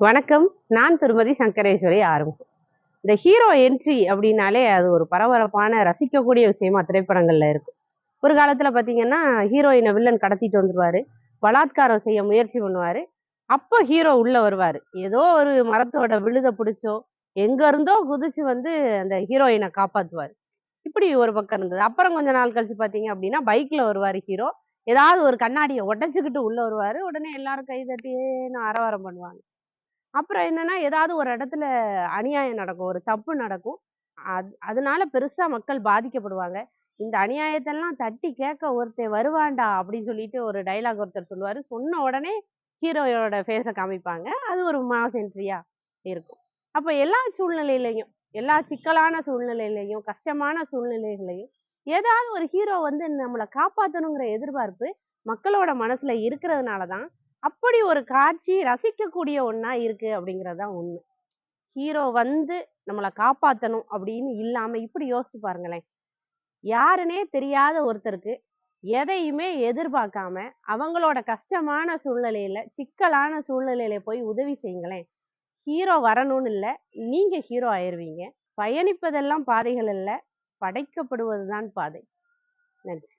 வணக்கம். நான் திருமதி சங்கரேஸ்வரி ஆரம்பம் இந்த ஹீரோ என்ட்ரி அப்படின்னாலே அது ஒரு பரபரப்பான ரசிக்கக்கூடிய விஷயமா திரைப்படங்கள்ல இருக்கும் ஒரு காலத்துல பாத்தீங்கன்னா ஹீரோயினை வில்லன் கடத்திட்டு வந்துருவாரு. பலாத்காரம் செய்ய முயற்சி பண்ணுவாரு. அப்போ ஹீரோ உள்ள வருவாரு. ஏதோ ஒரு மரத்தோட விழுத பிடிச்சோ எங்க இருந்தோ குதிச்சு வந்து அந்த ஹீரோயினை காப்பாத்துவாரு. இப்படி ஒரு பக்கம் இருந்தது. அப்புறம் கொஞ்ச நாள் கழிச்சு பாத்தீங்க அப்படின்னா பைக்ல வருவாரு ஹீரோ. ஏதாவது ஒரு கண்ணாடியை உடைச்சுக்கிட்டு உள்ள வருவாரு. உடனே எல்லாரும் கை தட்டின்னு அரவாரம் பண்ணுவாங்க. அப்புறம் என்னன்னா ஏதாவது ஒரு இடத்துல அநியாயம் நடக்கும் ஒரு தப்பு நடக்கும். அது அதனால பெருசா மக்கள் பாதிக்கப்படுவாங்க. இந்த அநியாயத்தெல்லாம் தட்டி கேட்க ஒருத்தன் வருவான்டா அப்படின்னு சொல்லிட்டு ஒரு டைலாக் ஒருத்தர் சொல்லுவாரு. சொன்ன உடனே ஹீரோயோட ஃபேஸை காமிப்பாங்க. அது ஒரு மாஸ் என்ட்ரியா இருக்கும். அப்போ எல்லா சூழ்நிலையிலையும் எல்லா சிக்கலான சூழ்நிலையிலையும் கஷ்டமான சூழ்நிலைகளையும் ஏதாவது ஒரு ஹீரோ வந்து நம்மளை காப்பாற்றணுங்கிற எதிர்பார்ப்பு மக்களோட மனசுல இருக்கிறதுனால தான் அப்படி ஒரு காட்சி ரசிக்கக்கூடிய ஒன்றா இருக்கு அப்படிங்கிறது தான் உண்மை. ஹீரோ வந்து நம்மளை காப்பாற்றணும் அப்படின்னு இல்லாமல் இப்படி யோசிச்சு பாருங்களேன். யாருன்னே தெரியாத ஒருத்தருக்கு எதையுமே எதிர்பார்க்காம அவங்களோட கஷ்டமான சூழ்நிலையில சிக்கலான சூழ்நிலையில போய் உதவி செய்யுங்களேன். ஹீரோ வரணும்னு இல்லை நீங்க ஹீரோ ஆயிடுவீங்க பயணிப்பதெல்லாம் பாதைகள் அல்ல படைக்கப்படுவதுதான் பாதை. நன்றி.